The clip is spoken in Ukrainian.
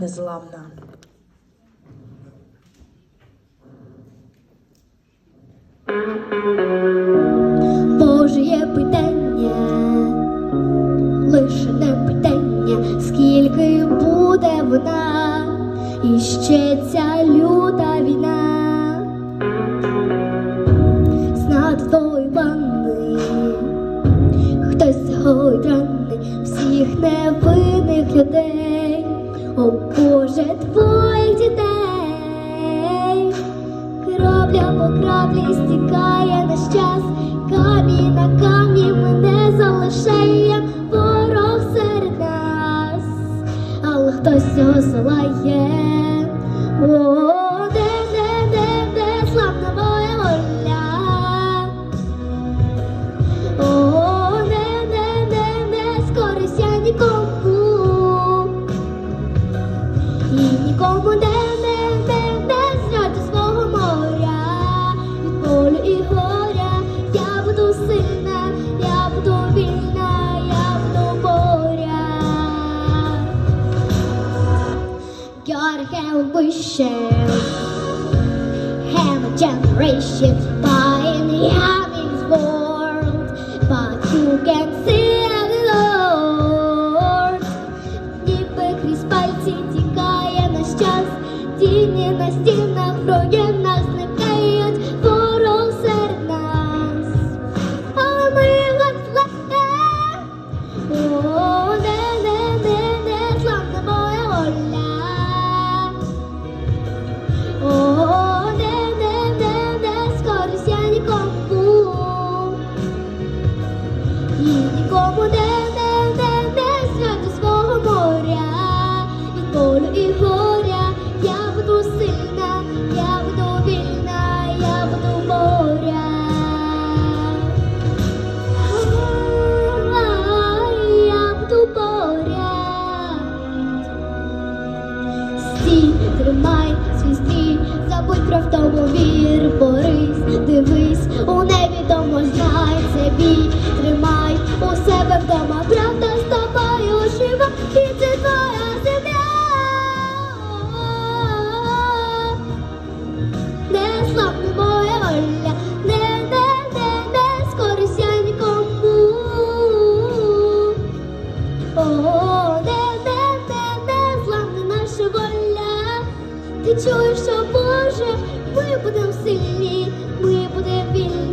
незламна. Боже, є питання, лише не питання, скільки буде вона, і ще ця люта війна, знати тої банди, хтось ранний всіх невинних людей, о Боже, твоїх дітей. кропля по краплі стікає наш час, камінь на камні мене залишає ворог серед нас, але хтось його села буду вільна, я буду боря. Gotta have a wishes, have a generation by any having world, but you can see the Lord. Ніби крізь пальці тікає наш час, тіні на стінах, руїнах зникають Тримай свій стрій, забудь про втому ти чуєш, що Боже, ми будемо сильні, ми будемо вільні.